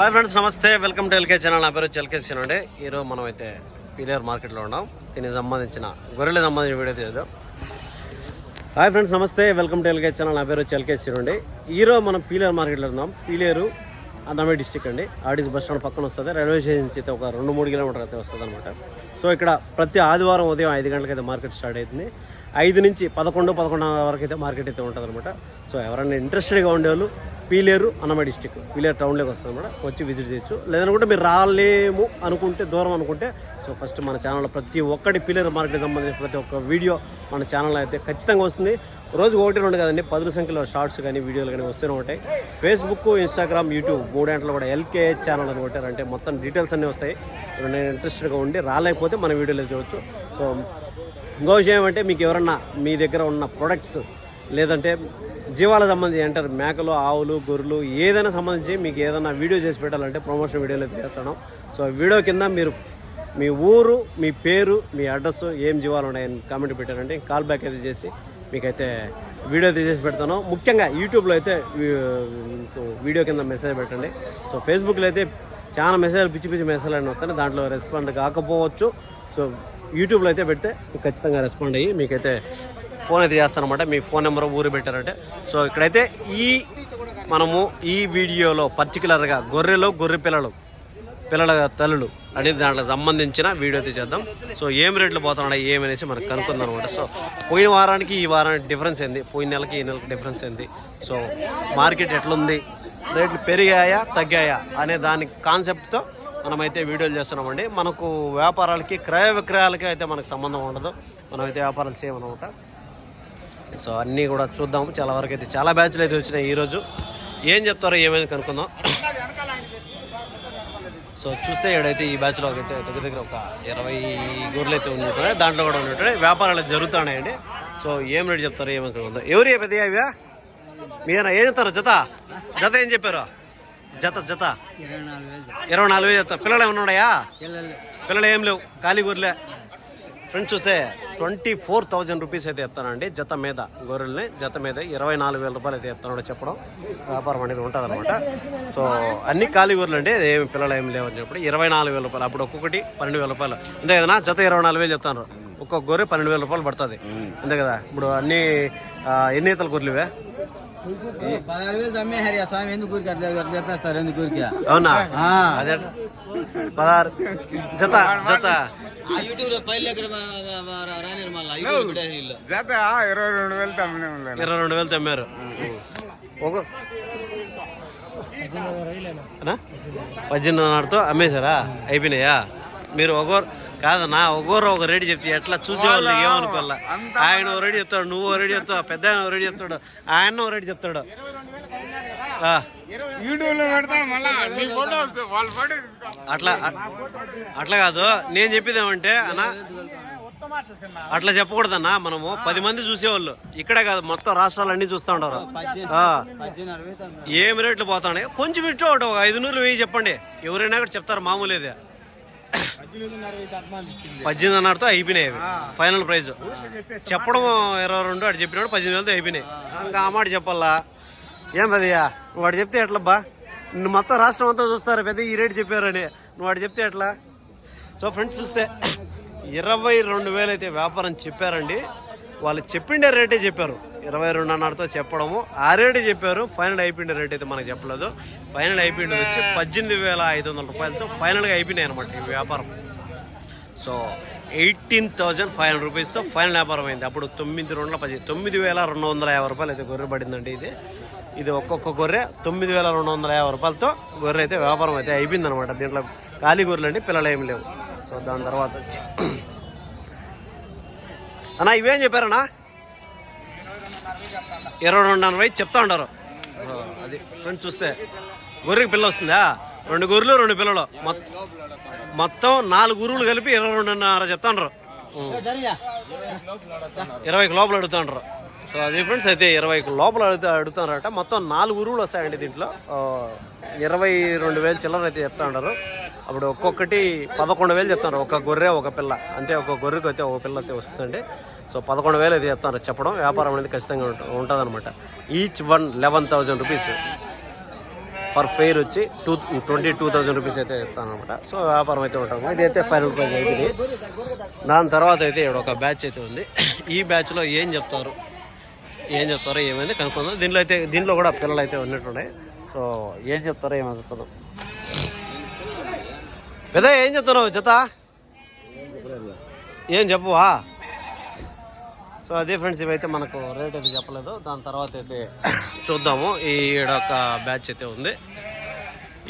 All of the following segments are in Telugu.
హాయ్ ఫ్రెండ్స్ నమస్తే. వెల్కమ్ టు ఎల్కే ఛానల్ నా పేరు ఎల్కే అండి. ఈరోజు మనం అయితే పీలేరు మార్కెట్లో ఉన్నాం. దీనికి సంబంధించిన గొర్రెలకు సంబంధించిన వీడియో చేద్దాం హాయ్ ఫ్రెండ్స్ నమస్తే. వెల్కమ్ టు ఎల్కే ఛానల్ నా పేరు ఎల్కే అండి. ఈరోజు మనం పీలేరు మార్కెట్లో ఉన్నాం. పీలేరు అన్నమయ్య డిస్టిక్ అండి. ఆర్డీస్ బస్ స్టాండ్ పక్కన వస్తుంది. రైల్వే స్టేషన్ నుంచి అయితే ఒక రెండు మూడు కిలోమీటర్ అయితే వస్తుంది అనమాట సో ఇక్కడ ప్రతి ఆదివారం ఉదయం ఐదు గంటలకైతే అయితే మార్కెట్ స్టార్ట్ అవుతుంది. ఐదు నుంచి పదకొండు పదకొండున్నర వరకు అయితే మార్కెట్ అయితే ఉంటుంది అనమాట సో ఎవరైనా ఇంట్రెస్టెడ్గా ఉండేవాళ్ళు పీలేరు అన్నమయ్య డిస్టిక్ పీలేరు టౌన్లోకి వస్తుంది అనమాట వచ్చి విజిట్ చేయొచ్చు. లేదనుకుంటే మీరు రాలేము అనుకుంటే దూరం అనుకుంటే సో ఫస్ట్ మన ఛానల్లో ప్రతి ఒక్కటి పీలేరు మార్కెట్కి సంబంధించిన ప్రతి ఒక్క వీడియో మన ఛానల్లో అయితే ఖచ్చితంగా వస్తుంది. రోజు ఒకటి రెండు కదండి పదుల సంఖ్యలో షార్ట్స్ కానీ వీడియోలు కానీ వస్తూనే ఉంటాయి. ఫేస్బుక్ ఇన్స్టాగ్రామ్ యూట్యూబ్ మూడేంట్లో కూడా ఎల్కే ఛానల్ అని కొట్టారు. అంటే మొత్తం డీటెయిల్స్ అన్నీ వస్తాయి. నేను ఇంట్రెస్టెడ్గా ఉండి రాలేకపోతే మన వీడియోలో చూడవచ్చు సో ఇంకో విషయం ఏమంటే మీకు ఎవరన్నా మీ దగ్గర ఉన్న ప్రొడక్ట్స్ లేదంటే జీవాల సంబంధించి అంటారు మేకలు ఆవులు గొర్రెలు ఏదైనా సంబంధించి మీకు ఏదైనా వీడియో చేసి పెట్టాలంటే ప్రమోషన్ వీడియోలు అయితే చేస్తాను. సో వీడియో కింద మీరు మీ ఊరు మీ పేరు మీ అడ్రస్ ఏం జీవాలు ఉన్నాయని కామెంట్ పెట్టారంటే కాల్ బ్యాక్ అయితే చేసి మీకైతే వీడియో తీసేసి పెడతాను. ముఖ్యంగా యూట్యూబ్లో అయితే వీడియో కింద మెసేజ్ పెట్టండి. సో ఫేస్బుక్లో అయితే చాలా మెసేజ్లు పిచ్చి పిచ్చి మెసేజ్లు అని వస్తాయి. దాంట్లో రెస్పాండ్ కాకపోవచ్చు. సో యూట్యూబ్లో అయితే పెడితే మీకు ఖచ్చితంగా రెస్పాండ్ అయ్యి మీకైతే ఫోన్ అయితే చేస్తానమాట మీ ఫోన్ నెంబర్ ఊరు పెట్టారంటే. సో ఇక్కడైతే ఈ మనము ఈ వీడియోలో పర్టికులర్గా గొర్రెలు గొర్రె పిల్లలు పిల్లల తల్లులు అనేది దాంట్లో సంబంధించిన వీడియో అయితే చేద్దాం. సో ఏం రేట్లు పోతున్నాయి ఏమనేసి మనకు కనుక్కుందాం అనమాట సో పోయిన వారానికి ఈ వారానికి డిఫరెన్స్ ఏంది? పోయిన నెలకి ఈ నెలకి డిఫరెన్స్ ఏంది? సో మార్కెట్ ఎట్లుంది? రేట్లు పెరిగాయా తగ్గాయా అనే దాని కాన్సెప్ట్తో మనమైతే వీడియోలు చేస్తున్నామండి. మనకు వ్యాపారాలకి క్రయ విక్రయాలకి అయితే మనకు సంబంధం ఉండదు. మనమైతే వ్యాపారాలు చేయమనమాట సో అన్నీ కూడా చూద్దాం. చాలా వరకు అయితే చాలా బ్యాచ్లు అయితే వచ్చినాయి ఈరోజు ఏం చెప్తారో ఏమైంది కనుక్కుందాం. సో చూస్తే ఇక్కడైతే ఈ బ్యాచ్లో అయితే దగ్గర దగ్గర ఒక ఇరవై గొర్రెలు అయితే ఉన్నాయి దాంట్లో కూడా ఉన్నట్టు వ్యాపారాలు జరుగుతున్నాయండి. సో ఏం రేటు చెప్తారు ఏమని కనుక్కుందాం. ఎవరు ఇవా? మీరేనా ఏం చెప్తారు? జత? జత ఏం చెప్పారు? జత జత. ఇరవై నాలుగు వేలు. చెప్తారు. పిల్లలు ఏమైనా ఉన్నాయా? పిల్లలు ఏం లేవు. ఖాళీ గొర్రెలే. ఫ్రెండ్స్ చూస్తే ట్వంటీ ఫోర్ థౌజండ్ రూపీస్ అయితే చెప్తానండి జత మీద గొర్రెల్ని జత మీద ఇరవై నాలుగు వేల రూపాయలు అయితే చెప్తాను చెప్పడం. వ్యాపారం అనేది ఉంటుంది అనమాట సో అన్ని ఖాళీ గొర్రెలు అండి ఏమి పిల్లలు ఏమి లేవని చెప్పి ఇరవై నాలుగు వేల రూపాయలు అప్పుడు ఒక్కొక్కటి పన్నెండు వేల రూపాయలు. అంతే జత ఇరవై నాలుగు వేలు చెప్తాను. ఒక్కొక్క గొర్రె పన్నెండు వేల రూపాయలు పడుతుంది. అంతే కదా? ఇప్పుడు అన్ని ఎన్ని ఈతల గొర్రెలు ఇవే పదహారు వేలు తమ్మేహారు స్వామి ఎందుకు ఊరికి అట్లా అట్లా చెప్పేస్తారు ఎందుకు ఊరికి? అవునా? అదే పదహారు. జత జత. ఇరవై రెండు వేలు తమ్మినే ఇరవై రెండు వేలు తెమ్మారు. ఒక? పద్దెనిమిదిన్నరతో అమ్మేశారా? అయిపోయినాయా? మీరు ఒకరు కాదన్నా ఒకరు ఒక రేటు చెప్తే ఎట్లా చూసేవాళ్ళు ఏమనుకోవాలా? ఆయన ఒక రేటు చెప్తాడు నువ్వు ఒక రేటు చెప్తావు పెద్ద ఆయన ఒక రేటు చెప్తాడు ఆయన ఒక రేటు చెప్తాడు. అట్లా అట్లా కాదు నేను చెప్పేది ఏమంటే అన్నా అట్లా చెప్పకూడదన్నా మనము పది మంది చూసేవాళ్ళు. ఇక్కడే కాదు మొత్తం రాష్ట్రాలు అన్ని చూస్తూ ఉంటారు. ఏం రేట్లు పోతున్నాయి కొంచెం ఇటు ఒకటి ఒక ఐదు నూరు వెయ్యి చెప్పండి. ఎవరైనా కూడా చెప్తారు మామూలు పద్దెనిమిది పద్దెనిమిదిన్నరతో అయిపోయినాయి ఫైనల్ ప్రైజ్. చెప్పడం ఇరవై రెండు అటు చెప్పినాడు పద్దెనిమిది వేలతో అయిపోయినాయి. ఇంకా ఆ మాట చెప్పాలా? ఏం పెద్దయ్యా? నువ్వు వాడు చెప్తే ఎట్లబ్బా నువ్వు మొత్తం రాష్ట్రం అంతా చూస్తారు పెద్ద ఈ రేటు చెప్పారని. నువ్వు వాడు చెప్తే ఎట్లా? సో ఫ్రెండ్స్ చూస్తే ఇరవై రెండు వేలు అయితే వ్యాపారం చెప్పారండి. వాళ్ళు చెప్పిండే రేటే చెప్పారు. ఇరవై రెండున్నరతో చెప్పడము. ఆ రేటే చెప్పారు. ఫైనల్ అయిపోయిన రేట్ అయితే మనకు చెప్పలేదు. ఫైనల్ అయిపోయింది వచ్చి పద్దెనిమిది వేల ఐదు వందల రూపాయలతో ఫైనల్గా అయిపోయినాయి అనమాట ఈ వ్యాపారం. So eighteen thousand five hundred రూపీస్తో final వ్యాపారం అయింది. అప్పుడు తొమ్మిది రెండు పది తొమ్మిది వేల రెండు వందల యాభై రూపాయలు అయితే గొర్రె పడిందండి ఇది. ఇది ఒక్కొక్క గొర్రె తొమ్మిది వేల రెండు వందల యాభై రూపాయలతో గొర్రె అయితే వ్యాపారం అయితే అయిపోయింది అనమాట దీంట్లో ఖాళీ గొర్రెలు అండి పిల్లలు ఏమి లేవు. సో దాని తర్వాత వచ్చి అన్నా ఇవేం చెప్పారన్నా? ఇరవై రెండు వయసు చెప్తా ఉంటారు. అది ఫ్రెండ్స్ చూస్తే గొర్రెకి పిల్ల వస్తుందా? రెండు గొర్రెలు రెండు పిల్లలు. మొత్తం మొత్తం నాలుగు గురువులు కలిపి ఇరవై రెండున్నర చెప్తాండ్రు ఉం. ఇరవైకి లోపల అడుగుతా ఉండరు సో అది ఫ్రెండ్స్ అయితే ఇరవై లోపల అడుగుతా అడుగుతున్నారట. మొత్తం నాలుగు గురువులు వస్తాయండి దీంట్లో. ఇరవై రెండు వేలు చిల్లర అయితే చెప్తా ఉంటారు అప్పుడు ఒక్కొక్కటి పదకొండు వేలు చెప్తారు ఒక గొర్రె ఒక పిల్ల. అంటే ఒక గొర్రెకి అయితే ఒక పిల్ల అయితే వస్తుందండి. సో పదకొండు వేలు అయితే చెప్తారు చెప్పడం. వ్యాపారం అనేది ఖచ్చితంగా ఉంటుంది అనమాట each one eleven thousand rupees for pair వచ్చి to twenty two thousand rupees అయితే చెప్తాను అనమాట సో వ్యాపారం అయితే ఉంటాము. ఇదైతే అయితే ఫైనల్ ప్రైస్ అయింది దాని తర్వాత అయితే ఇక్కడ ఒక బ్యాచ్ అయితే ఉంది. ఈ బ్యాచ్లో ఏం చెప్తారు? ఏం చెప్తారో ఏమైంది కనుక్కుందాం. దీనిలో అయితే దీంట్లో కూడా పిల్లలు అయితే ఉన్నట్టున్నాయి. సో ఏం చెప్తారో ఏమవుతుందో పెద్ద ఏం చెప్తున్నావు జత? ఏం చెప్పువా? సో అదే ఫ్రెండ్స్ ఇవైతే మనకు రేట్ అయితే చెప్పలేదు. దాని తర్వాత అయితే చూద్దాము. ఈ ఒక బ్యాచ్ అయితే ఉంది.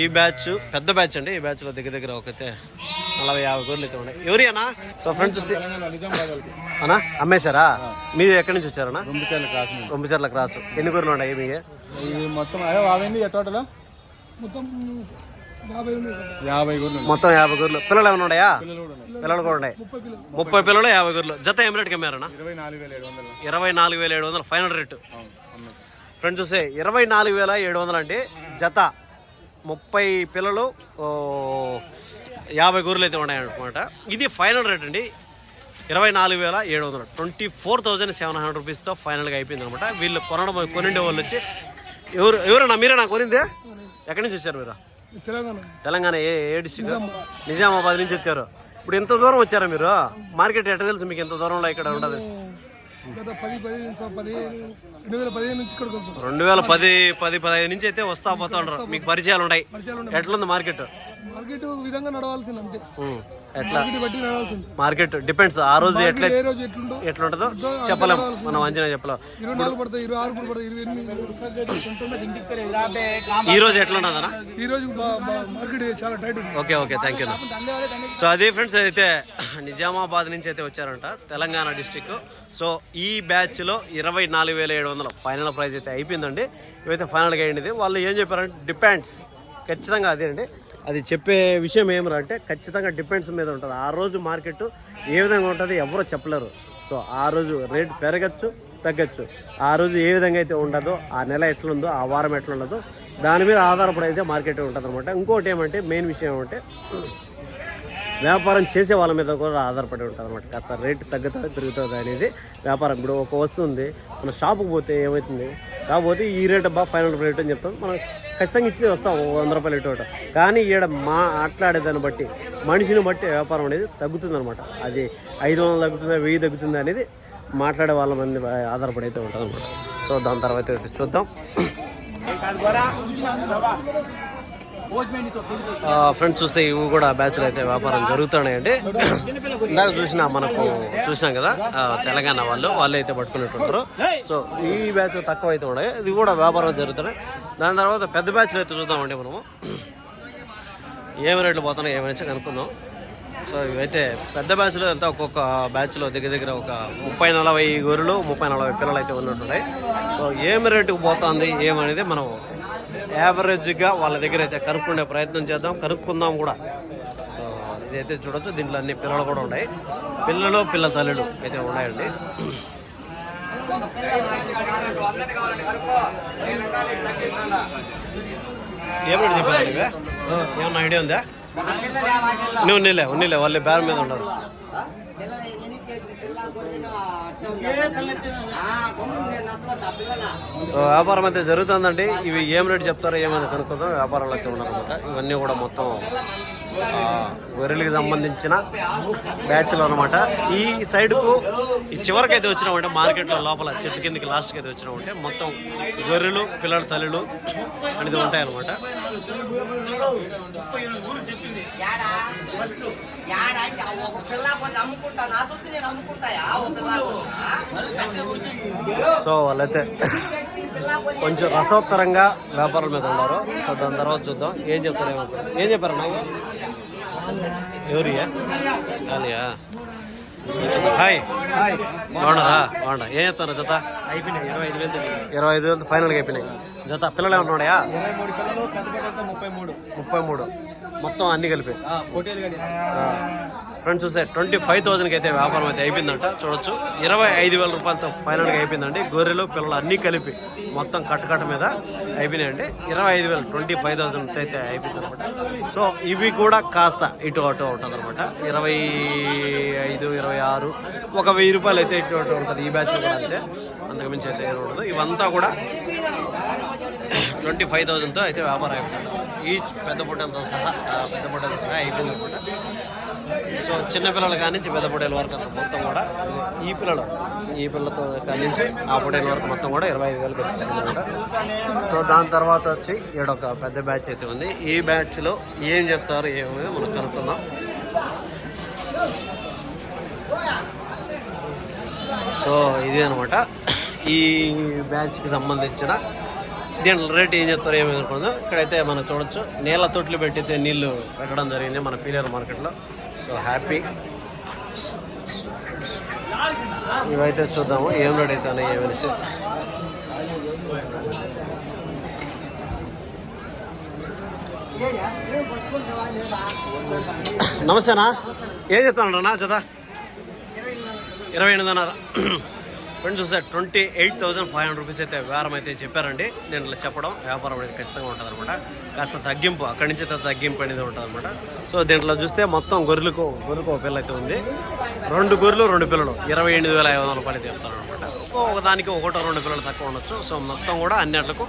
ఈ బ్యాచ్ పెద్ద బ్యాచ్ అండి. ఈ బ్యాచ్లో దగ్గర దగ్గర ఒకైతే నలభై యాభై గోర్లు అయితే ఉన్నాయి. ఎవరి అన్నా? సో ఫ్రెండ్స్ అన్నా అమ్మేశారా? మీరు ఎక్కడి నుంచి వచ్చారన్నా? రొంబిచర్ల క్రాస్ ఎన్ని గొర్రెలు ఉన్నాయి మీ మొత్తం అదే యాభై మొత్తం యాభై గొర్రెలు పిల్లలు ఏమైనా ఉన్నాయా? పిల్లలు కూడా ఉన్నాయి. ముప్పై పిల్లలు. యాభై గొర్రెలు జత ఏం రేట్కి అమ్మారన్నా? ఇరవై నాలుగు వేల ఏడు వందలు. Final rate. ఫ్రెండ్స్ చూస్తే ఇరవై నాలుగు వేల ఏడు వందలు అంటే జత. ముప్పై పిల్లలు ఓ, యాభై గొర్రెలు అయితే ఉన్నాయి అనమాట ఇది ఫైనల్ రేట్ అండి. ఇరవై నాలుగు వేల ఏడు వందలు. Twenty four thousand seven hundred రూపీస్తో ఫైనల్గా అయిపోయింది అనమాట వీళ్ళు కొనడం కొనిండే వాళ్ళు వచ్చి ఎవరు ఎవరన్నా మీరేనా కొనిందే? ఎక్కడి నుంచి వచ్చారు మీరు? తెలంగాణ. తెలంగాణ ఏ ఏ డిస్టిక్ నిజామాబాద్. నుంచి వచ్చారు. ఇప్పుడు ఎంత దూరం వచ్చారా మీరు? మార్కెట్ ఎట్లా తెలుసు మీకు ఎంత దూరంలో ఇక్కడ ఉండదు? గత పది పదిహేను సం- పదిహేను రెండు వేల పదిహేను నుంచి ఇక్కడికి వస్తాం రెండు వేల పది పది పదహైదు నుంచి అయితే వస్తా పోతా ఉంటారు. మీకు పరిచయాలు ఉన్నాయి ఎట్లుంది మార్కెట్? మార్కెట్ విధంగా నడవాల్సింది అంతే. ఎట్లా? Market depends. ఆ రోజు ఎట్లా ఎట్లుంటుందో చెప్పలేం. మనం అంచనా చెప్పలేం. ఈ రోజు ఎట్లా ఉన్నదన్నా? ఈ రోజు okay okay thank you so అది ఫ్రెండ్స్ అయితే నిజామాబాద్ నుంచి అయితే వచ్చారంట తెలంగాణ డిస్టిక్. సో ఈ బ్యాచ్లో ఇరవై నాలుగు వేల ఏడు వందలు ఫైనల్ ప్రైస్ అయితే అయిపోయిందండి. ఇవైతే ఫైనల్గా అయింది. వాళ్ళు ఏం చెప్పారంటే డిపెండ్స్. ఖచ్చితంగా అదేనండి. అది చెప్పే విషయం ఏమరా అంటే ఖచ్చితంగా డిపెండ్స్ మీద ఉంటుంది. ఆ రోజు మార్కెట్ ఏ విధంగా ఉంటుంది ఎవరో చెప్పలేరు. సో ఆ రోజు రేట్ పెరగచ్చు తగ్గచ్చు. ఆ రోజు ఏ విధంగా అయితే ఉండదో ఆ నెల ఎట్లుందో ఆ వారం ఎట్లుండదో దాని మీద ఆధారపడి అయితే మార్కెట్ ఉంటుంది అనమాట ఇంకోటి ఏమంటే మెయిన్ విషయం ఏమంటే వ్యాపారం చేసే వాళ్ళ మీద కూడా ఆధారపడి ఉంటుంది అనమాట కాస్త రేటు తగ్గుతుంది పెరుగుతుంది అనేది వ్యాపారం. ఇప్పుడు ఒక వస్తువు ఉంది మన షాపుకి పోతే ఏమవుతుంది? కాకపోతే ఈ రేట్ బా ఫైనల్ రేట్ అని చెప్తాం. మనం ఖచ్చితంగా ఇచ్చి వస్తాం వంద రూపాయలు ఇటు ఒకటి. కానీ ఈడ మా మాట్లాడేదాన్ని బట్టి మనిషిని బట్టి వ్యాపారం అనేది తగ్గుతుందనమాట అది ఐదు వందలు తగ్గుతుందా వెయ్యి తగ్గుతుందా అనేది మాట్లాడే వాళ్ళ మంది ఆధారపడి అయితే ఉంటుంది అనమాట సో దాని తర్వాత అయితే చూద్దాం. ఫ్రెండ్స్ చూస్తే ఇవి కూడా బ్యాచ్లు అయితే వ్యాపారం జరుగుతున్నాయండి. ఇందాక చూసిన మనకు చూసినాం కదా తెలంగాణ వాళ్ళు వాళ్ళు అయితే పట్టుకున్నట్టుంటారు సో ఈ బ్యాచ్ తక్కువ అయితే ఉన్నాయి. ఇది కూడా వ్యాపారం జరుగుతున్నాయి. దాని తర్వాత పెద్ద బ్యాచ్లు అయితే చూద్దామండి మనము. ఏమి రేట్లు పోతున్నాయి ఏమైనా కనుక్కుందాం. సో ఇవైతే పెద్ద బ్యాచ్లో అంతా ఒక్కొక్క బ్యాచ్లో దగ్గర దగ్గర ఒక ముప్పై నలభై గొర్రెలు ముప్పై నలభై పిల్లలు అయితే ఉన్నట్టున్నాయి సో ఏమి రేటుకు పోతుంది ఏమనేది మనం యావరేజ్గా వాళ్ళ దగ్గర అయితే కనుక్కునే ప్రయత్నం చేద్దాం. కనుక్కుందాం కూడా. సో ఇదైతే చూడొచ్చు. దీంట్లో అన్ని పిల్లలు కూడా ఉన్నాయి. పిల్లలు పిల్ల తల్లులు అయితే ఉన్నాయండి. ఏమని చెప్పారు ఇవే? ఏమన్నా ఐడియా ఉందా? నువ్వు ఉన్నీలే ఉన్నీలే. వాళ్ళే బేరం మీద ఉండరు సో వ్యాపారం అయితే జరుగుతుందండి. ఇవి ఏం రేటు చెప్తారో ఏమైనా కనుక్కుందాం. వ్యాపారాలు అయితే ఉన్నారనమాట ఇవన్నీ కూడా మొత్తం ఆ, గొర్రెలకి సంబంధించిన బ్యాచ్లు అనమాట ఈ సైడ్కు ఈ చివరికి అయితే వచ్చినామంటే మార్కెట్లో లోపల చెట్టు కిందకి లాస్ట్కి అయితే వచ్చినామంటే మొత్తం గొర్రెలు పిల్లల తల్లులు అనేది ఉంటాయన్నమాట. ఒక పిల్ల కొంచెం అమ్ముకుంటా నా సొత్తు నేను అమ్ముకుంటాయా? ఓ పిల్ల సో వాళ్ళైతే కొంచెం రసోత్తరంగా వ్యాపారం మీద ఉన్నారు. సో దాని తర్వాత చూద్దాం. ఏం చెప్తారు ఏం చెప్పారు నాకు ఎవరియా ఖాళీయా హాయ్. బాగున్నారా? బాగున్నా. ఏం చెప్తారు జత అయిపోయినాయి. ఇరవై ఐదు వేలు ఇరవై ఐదు వేలు ఫైనల్గా అయిపోయినాయి. జత పిల్లలు ఉన్నాయా? ఇరవై మూడు పిల్లలు పెద్ద పిల్లలతో ముప్పై మూడు. ముప్పై మూడు మొత్తం అన్ని కలిపి. ఫ్రెండ్స్ చూస్తే ట్వంటీ ఫైవ్ థౌసండ్కి అయితే వ్యాపారం అయితే అయిపోయిందంట. చూడొచ్చు. ఇరవై ఐదు వేల రూపాయలతో ఫైనల్గా అయిపోయిందండి. గొర్రెలు పిల్లలు అన్నీ కలిపి మొత్తం కట్టుకట్ట మీద అయిపోయినాయండి. ఇరవై ఐదు వేలు ట్వంటీ ఫైవ్ థౌసండ్ అయితే అయిపోయింది అనమాట సో ఇవి కూడా కాస్త ఇటు అటు ఉంటుంది అనమాట ఇరవై ఐదు ఇరవై ఆరు ఒక వెయ్యి రూపాయలు అయితే ఇటు అటు ఉంటుంది. ఈ బ్యాచ్ కూడా అంతే. అంతకు మించి అయితే ఉండదు. ఇవంతా కూడా ట్వంటీ ఫైవ్ థౌజండ్తో అయితే వ్యాపారం అయిపోతుంది. ఈచ్ పెద్ద పొట్టెలతో సహా పెద్ద పొట్టెలతో సహా అయిపోయింది అనమాట సో చిన్న పిల్లలు కానించి పెద్ద పొట్టేల వరకు మొత్తం కూడా ఈ పిల్లలు ఈ పిల్లలతో నుంచి ఆ పొట్టేల వరకు మొత్తం కూడా ఇరవై ఐదు వేలు పెట్టారు సో దాని తర్వాత వచ్చి ఈడొక పెద్ద బ్యాచ్ అయితే ఉంది. ఈ బ్యాచ్లో ఏం చెప్తారు ఏమి మనం కనుక్కుందాం. సో ఇది అనమాట. ఈ బ్యాచ్కి సంబంధించిన దీంట్లో రేట్ ఏం చెప్తారో ఏమి అనుకుందో ఇక్కడైతే మనం చూడొచ్చు. నీళ్ళ తొట్లు పెట్టితే నీళ్ళు పెట్టడం జరిగింది మన పీలేరు మార్కెట్లో సో హ్యాపీ ఇవైతే చూద్దాము ఏం రేట్ అవుతాయి ఏమనేసి నమస్తేనా? ఏం చెప్తానన్నా జత? ఇరవై ఎనిమిది అన్నారా. ఫ్రెండ్స్ చూస్తే twenty eight thousand five hundred rupees అయితే వ్యాపారం అయితే చెప్పారండి. దీంట్లో చెప్పడం వ్యాపారం అనేది ఖచ్చితంగా ఉంటుంది అనమాట కాస్త తగ్గింపు అక్కడి నుంచి తగ్గింపు అనేది ఉంటుంది అనమాట సో దీంట్లో చూస్తే మొత్తం గొర్రెలకు గొర్రెకు ఒక పిల్ల అయితే ఉంది. రెండు గొర్రెలు రెండు పిల్లలు. ఇరవై ఎనిమిది వేల ఐదు వందల రూపాయలు అయితే అనమాట ఒకదానికి ఒకటో రెండు పిల్లలు తక్కువ ఉండొచ్చు. సో మొత్తం కూడా అన్నిట్లకు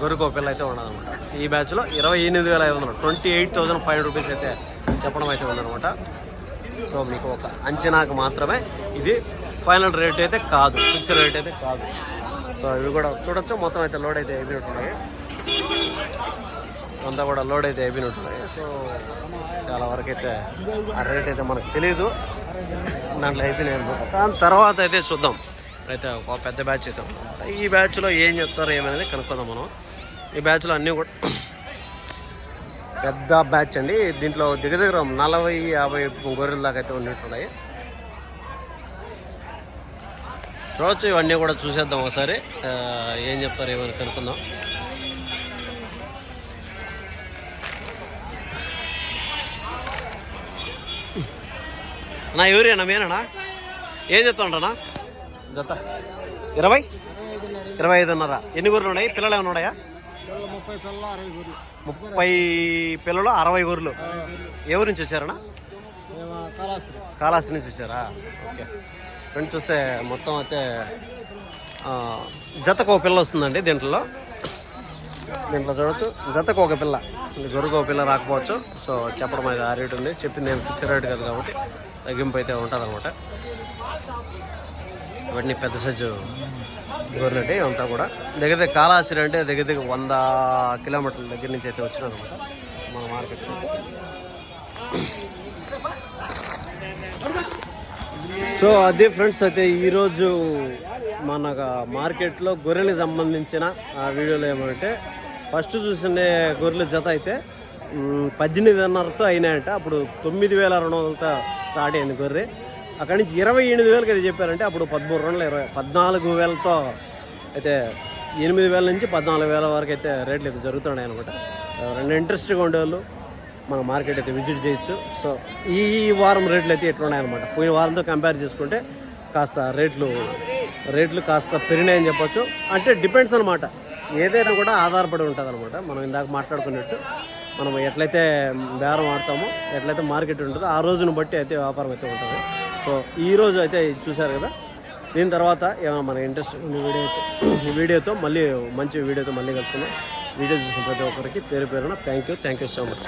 గొర్రెకు ఒక పిల్ల అయితే ఉండదు అనమాట ఈ బ్యాచ్లో ఇరవై ఎనిమిది వేల ఐదు వందలు twenty eight thousand five rupees అయితే చెప్పడం అయితే ఉందన్నమాట. సో మీకు ఒక అంచనాకు మాత్రమే ఇది ఫైనల్ రేట్ అయితే కాదు. ఫిక్స్డ్ రేట్ అయితే కాదు. సో ఇవి కూడా చూడొచ్చు. మొత్తం అయితే లోడ్ అయితే అయిపోయినట్టున్నాయి అంతా కూడా లోడ్ అయితే అయిపోయినట్టున్నాయి సో చాలా వరకు అయితే ఆ రేట్ అయితే మనకు తెలియదు దాంట్లో అయిపోయినాయి అనమాట దాని తర్వాత అయితే చూద్దాం. అయితే ఒక పెద్ద బ్యాచ్ అయితే ఈ బ్యాచ్లో ఏం చెప్తారో ఏమనేది కనుక్కుందాం మనం. ఈ బ్యాచ్లో అన్నీ కూడా పెద్ద బ్యాచ్ అండి. దీంట్లో దగ్గర దగ్గర నలభై యాభై గొర్రెల దాకా అయితే ఉన్నట్టున్నాయి చూడొచ్చు ఇవన్నీ కూడా చూసేద్దాం ఒకసారి. ఏం చెప్తారు ఏమైనా కనుక్కుందాం నా ఎవరేనా మీరేనా ఏం చెప్తాండ్రనా జత. ఇరవై? ఇరవై ఐదున్నర. ఎన్ని గొర్రెలు ఉన్నాయి? పిల్లలు ఏమైనా ఉన్నాయా? ముప్పై పిల్లలు అరవై గొర్రెలు. గొర్రెలు ఎవరి నుంచి వచ్చారనా కాళాస్తి నుంచి వచ్చారా? ఓకే. ఫ్రెండ్స్ చూస్తే మొత్తం అయితే జతకు ఒక పిల్ల వస్తుందండి దీంట్లో. దీంట్లో చూడొచ్చు. జతకు ఒక పిల్ల. గొర్రెకు ఒక పిల్ల రాకపోవచ్చు. సో చెప్పడం అయితే ఆ రేటు ఉంది. చెప్పింది నేను ఫిక్స్ రేట్ కదా కాబట్టి తగ్గింపు అయితే ఉంటుంది అనమాట ఇవన్నీ పెద్ద సైజు గొర్రెలండి అంతా కూడా. దగ్గర దగ్గర కాళాస్తి అంటే దగ్గర దగ్గర వంద కిలోమీటర్ల దగ్గర నుంచి అయితే వచ్చినారనమాట మన మార్కెట్. సో అదే ఫ్రెండ్స్ అయితే ఈరోజు మన మార్కెట్లో గొర్రెలకు సంబంధించిన ఆ ఏమంటే ఫస్ట్ చూసిన గొర్రెల జత అయితే పద్దెనిమిదిన్నరతో అయినాయంట. అప్పుడు తొమ్మిది వేల రెండు వందలతో స్టార్ట్ అయింది గొర్రె. అక్కడి నుంచి ఇరవై ఎనిమిది వేలకి అది చెప్పారంటే అప్పుడు పదమూడు రెండు ఇరవై పద్నాలుగు వేలతో అయితే ఎనిమిది వేల నుంచి పద్నాలుగు వేల వరకు అయితే రేట్లు అయితే జరుగుతున్నాయి అనమాట ఎవరైనా ఇంట్రెస్ట్గా ఉండేవాళ్ళు. మన మార్కెట్ అయితే విజిట్ చేయొచ్చు. సో ఈ వారం రేట్లు అయితే ఎట్లా ఉన్నాయన్నమాట పోయిన వారంతో కంపేర్ చేసుకుంటే కాస్త రేట్లు రేట్లు కాస్త పెరిగినాయని చెప్పొచ్చు. అంటే డిపెండ్స్ అనమాట ఏదైనా కూడా ఆధారపడి ఉంటుంది అనమాట మనం ఇందాక మాట్లాడుకున్నట్టు మనం ఎట్లయితే బేరం ఆడతామో ఎట్లయితే మార్కెట్ ఉంటుందో ఆ రోజును బట్టి అయితే వ్యాపారం అయితే ఉంటుంది. సో ఈ రోజు అయితే చూశారు కదా? దీని తర్వాత ఏమైనా మన ఇంట్రెస్ట్ వీడియో వీడియోతో మళ్ళీ మంచి వీడియోతో మళ్ళీ కలుసుకున్నాం వీడియో చూసిన ప్రతి ఒక్కరికి పేరు పేరున thank you thank you so much